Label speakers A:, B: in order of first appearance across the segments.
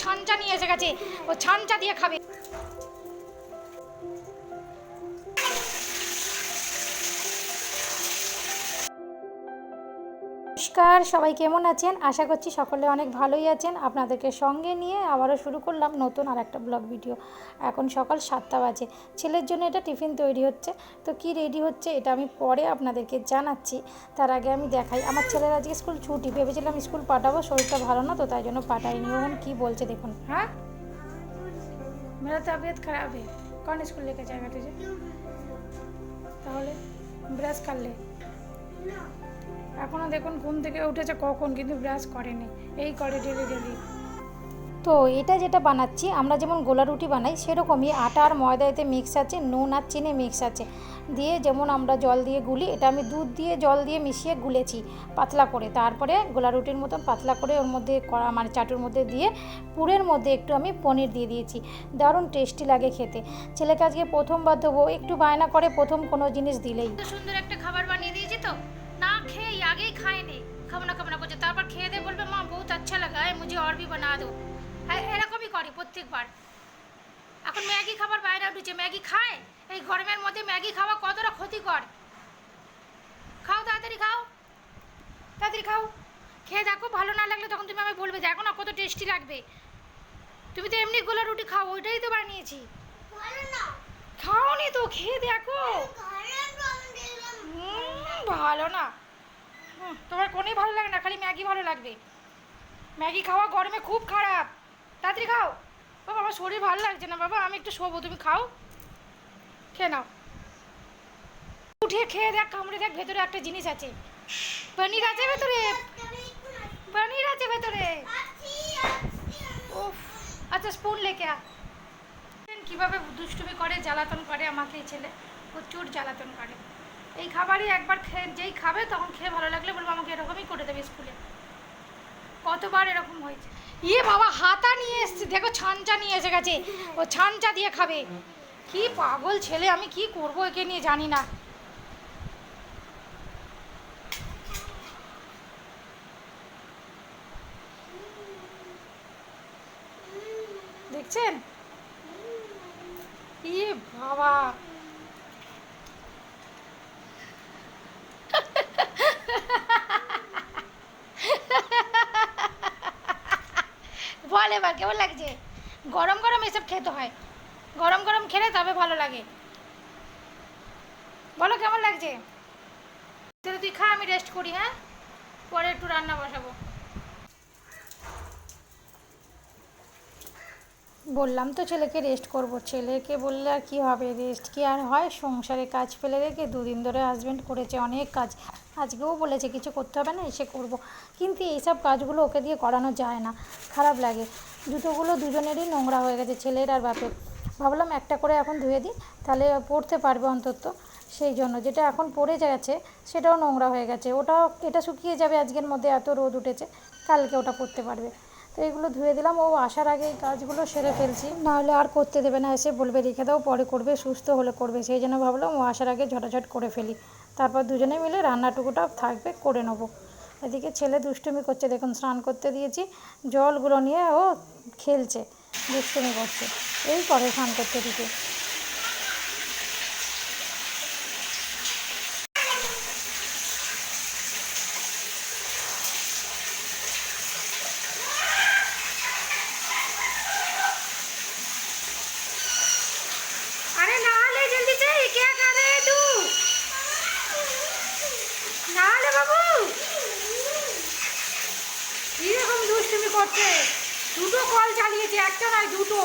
A: ছানচা নিয়ে এসে গেছে। ও ছানচা দিয়ে খাবে। নমস্কার, সবাই কেমন আছেন? আশা করছি সকলে অনেক ভালোই আছেন। আপনাদেরকে সঙ্গে নিয়ে আবারও শুরু করলাম নতুন আর একটা ব্লগ ভিডিও। এখন সকাল সাতটা বাজে। ছেলের জন্য এটা টিফিন তৈরি হচ্ছে। তো কি রেডি হচ্ছে এটা আমি পরে আপনাদেরকে জানাচ্ছি। তার আগে আমি দেখাই। আমার ছেলের আজকে স্কুল ছুটি। ভেবেছিলাম স্কুল পাঠাবো, শরীরটা ভালো না, তো তাই জন্য পাঠাইনি। ওখানে কী বলছে দেখুন। হ্যাঁ? মেরা তবিয়ত খারাপ হে। কোন স্কুল লেখা যাবে তাহলে ব্রাশ করলে না এখনও দেখুন ঘুম থেকে উঠেছে কখন কিন্তু ব্রাশ করেনি। এই করে ডেলি ডেলি তো এটা যেটা বানাচ্ছি আমরা যেমন গোলা রুটি বানাই সেরকমই আটা আর ময়দা এতে মিক্স আছে নুন আর চিনি মিক্স আছে। দিয়ে যেমন আমরা জল দিয়ে গুলি এটা আমি দুধ দিয়ে জল দিয়ে মিশিয়ে গুলেছি পাতলা করে। তারপরে গোলা রুটির মতন পাতলা করে ওর মধ্যে করা মানে চাটুর মধ্যে দিয়ে পুরের মধ্যে একটু আমি পনির দিয়ে দিয়েছি। দারুণ টেস্টি লাগে খেতে। ছেলেকে আজকে প্রথমবার দেবো একটু বায়না করে প্রথম কোনো জিনিস দিলেই। সুন্দর একটা খাবার বানিয়ে দিয়েছি তো। না খেয়ে খাইনি খাব না করছে তারপর খেয়ে দিয়ে বলবে মা বহুত আচ্ছা লাগা মুঝে অরবি বানা দো হ্যাঁ এরকমই করে প্রত্যেকবার এখন ম্যাগি খাবার বাইরে উঠেছে ম্যাগি খায় এই গরমের মধ্যে ম্যাগি খাওয়া কতটা ক্ষতিকর খাও তাড়াতাড়ি খাও তাড়াতাড়ি খাও খেয়ে দেখো ভালো না লাগলে তখন তুমি আমায় বলবে দেখো না কত টেস্টি লাগবে তুমি তো এমনি গোলা রুটি খাও ওইটাই তো বানিয়েছি খাওনি তো খেয়ে দেখো ভালো না তোমার কোনোই ভালো লাগে না, খালি ম্যাগি ভালো লাগবে। ম্যাগি খাওয়া গরমে খুব খারাপ। তাড়াতাড়ি খাও। বাবা, শরীর ভালো লাগছে না বাবা, আমি একটু শোবো, তুমি খাও। খেয়ে নাও। উঠে খেয়ে দেখ, কামড়ে দেখ, ভেতরে একটা জিনিস আছে। পনির আছে ভেতরে? পনির আছে ভেতরে? আচ্ছা স্পুন আ। কীভাবে দুষ্টুমি করে, জ্বালাতন করে আমাকে ছেলে, প্রচুর জ্বালাতন করে। এই খাবারই একবার খেয়ে, যেই খাবে তখন খেয়ে ভালো লাগলে বলব আমাকে এরকমই করে দেবে স্কুলে কতবার এরকম হয়েছে। ইয়ে বাবা, হাতা নিয়ে এসছে। দেখো, ছানচা নিয়ে এসে গেছে। ও ছানচা দিয়ে খাবে। কি পাগল ছেলে, আমি কি করব একে নিয়ে জানি না। দেখছেন? ইয়ে বাবা। এবার কেমন লাগছে? গরম গরম এসব খেতে হয়। গরম গরম খেলে তবে ভালো লাগে। বলো কেমন লাগছে? তাহলে তুই খা, আমি রেস্ট করি হ্যাঁ? পরে একটু রান্না বসাবো। বললাম তো ছেলেকে রেস্ট করব। ছেলেকে বললে আর কি হবে? রেস্ট কি আর হয়? সংসারে কাজ ফেলে রেখে দুদিন ধরে হাজব্যান্ড করেছে অনেক কাজ। আজকেও বলেছে, কিছু করতে হবে না, এসে করব। কিন্তু এইসব কাজগুলো ওকে দিয়ে করানো যায় না। খারাপ লাগে। জুতোগুলো দুজনেরই নোংরা হয়ে গেছে, ছেলের আর বাপের। ভাবলাম একটা করে এখন ধুয়ে দিই, তাহলে পড়তে পারবে অন্তত। সেই জন্য যেটা এখন পড়ে গেছে, সেটাও নোংরা হয়ে গেছে। ওটাও এটা শুকিয়ে যাবে আজকের মধ্যে, এত রোদ উঠেছে, কালকে ওটা পড়তে পারবে। তো এগুলো ধুয়ে দিলাম। ও আসার আগে কাজগুলো সেরে ফেলছি। নাহলে আর করতে দেবে না, এসে বলবে, রেখে দাও, পরে করবে, সুস্থ হলে করবে। সেই জন্য ভাবলাম ও আসার আগে ঝটাঝট করে ফেলি। তারপর দুজনে মিলে রান্নাটুকুটা থাকবে করে নেব। এদিকে ছেলে দুষ্টুমি করছে, দেখুন স্নান করতে দিয়েছি। জলগুলো নিয়ে ও খেলছে, দুষ্টুমি করছে। এই পরে স্নান করতে দিতে। না বাবু। কীরকম দুষ্টুমি করছে? দুটো কল চালিয়েছে, একটা নয়, দুটো।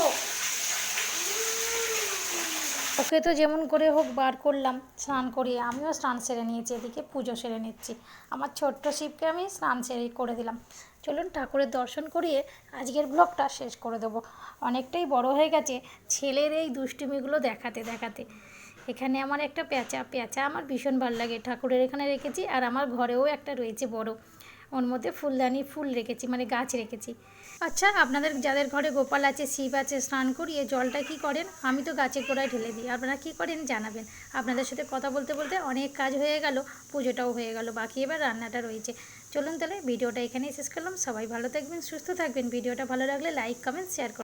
A: ওকে তো যেমন করে হোক বার করলাম, স্নান করিয়ে। আমিও স্নান সেরে নিয়েছি, এদিকে পুজো সেরে নিচ্ছি। আমার ছোট্ট শিবকে আমি স্নান সেরে করে দিলাম। চলুন ঠাকুরের দর্শন করিয়ে আজকের ব্লগটা শেষ করে দেবো। অনেকটাই বড় হয়ে গেছে ছেলের এই দুষ্টুমিগুলো দেখাতে দেখাতে। এখানে আমার একটা পেঁচা পেঁচা আমার ভীষণ ভালো লাগে। ঠাকুরের এখানে রেখেছি আর আমার ঘরেও একটা রয়েছে বড়। ওর মধ্যে ফুলদানি ফুল রেখেছি মানে গাছ রেখেছি। আচ্ছা আপনাদের যাদের ঘরে গোপাল আছে, শিব আছে, স্নান করিয়ে জলটা কি করেন? আমি তো গাছের গোড়ায় ঢেলে দিই। আপনারা কি করেন জানাবেন। আপনাদের সাথে কথা বলতে বলতে অনেক কাজ হয়ে গেল, পুজোটাও হয়ে গেল, বাকি এবার রান্নাটা রয়েছে। চলুন তাহলে ভিডিওটা এখানেই শেষ করলাম। সবাই ভালো থাকবেন, সুস্থ থাকবেন। ভিডিওটা ভালো লাগলে লাইক, কমেন্ট, শেয়ার